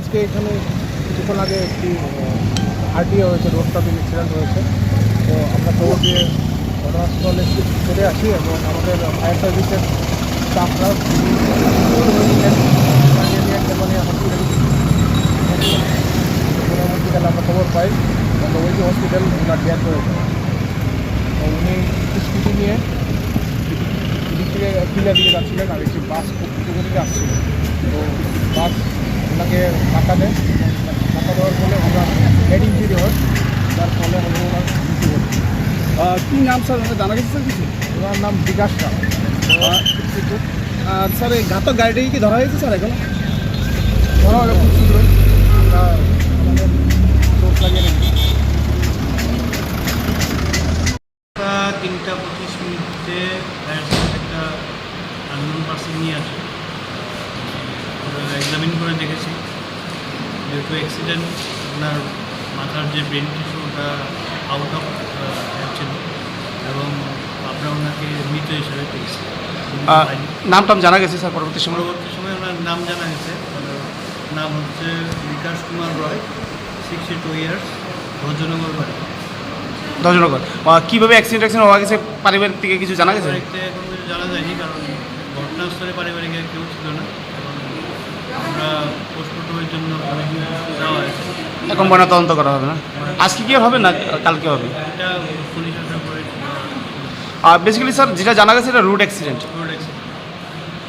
আজকে এখানে কিছুক্ষণ আগে একটি আরটিও হয়েছে রোড ট্রাফিক ইনসিডেন্ট হয়েছে। তো আমরা খবর দিয়ে ঘটনাস্থলে চলে আসি এবং আমাদের ফায়ার সার্ভিসের স্টাফরা হসপিটালে আমরা খবর পাই এবং ওইটি হসপিটাল ওনার ডেথ হয়েছে। তো উনি স্কুটি নিয়ে দিক থেকে দিকে যাচ্ছিলেন আর একটি বাস খুব দ্রুত দিকে আসছিল তো বাস ওনাকে ধাক্কা দেয়। ধাক্কা দেওয়ার ফলে ওনার হেড ইঞ্জুরি হয়। যার ফলে হলো ওনার মৃত্যু কি নাম স্যার? জানা গেছে স্যার কিছু? ওনার নাম বিকাশ রাম আর স্যার এই ঘাতক গাড়িটাকে কি ধরা হয়েছে স্যার এখন? ধরা হবে খুব শীঘ্রই। আমরা আমাদের চোখ লাগিয়ে রেখেছি তিনটা পঁচিশ মিনিটে একটা আননোন পার্সন নিয়ে আসে এক্সামিন করে দেখেছি। যেহেতু অ্যাক্সিডেন্ট আপনার মাথার যে ব্রেন টিস্যু ওটা আউট অফ ছিল এবং আমরা ওনাকে মৃত হিসেবে পেয়েছি নাম টাম জানা গেছে স্যার পরবর্তী সময়? পরবর্তী সময় ওনার নাম জানা গেছে। নাম হচ্ছে Bikash Kumar Roy sixty two years Bhojnagar বাড়ি ধন্যবাদ কীভাবে অ্যাক্সিডেন্ট অ্যাক্সিডেন্ট হওয়া গেছে পারিবারিক থেকে কিছু জানা গেছে? পারিবারিকতে এখন কিছু জানা যায়নি কারণ ঘটনাস্থলে পারিবারিক কেউ ছিল না। আমরা পোস্টমর্টমের জন্য যাওয়া হয়েছে। এখন বনে তদন্ত করা হবে না? আজকে কি হবে না কালকে হবে? এটা পুলিশ বেসিক্যালি স্যার যেটা জানা গেছে এটা রুট অ্যাক্সিডেন্ট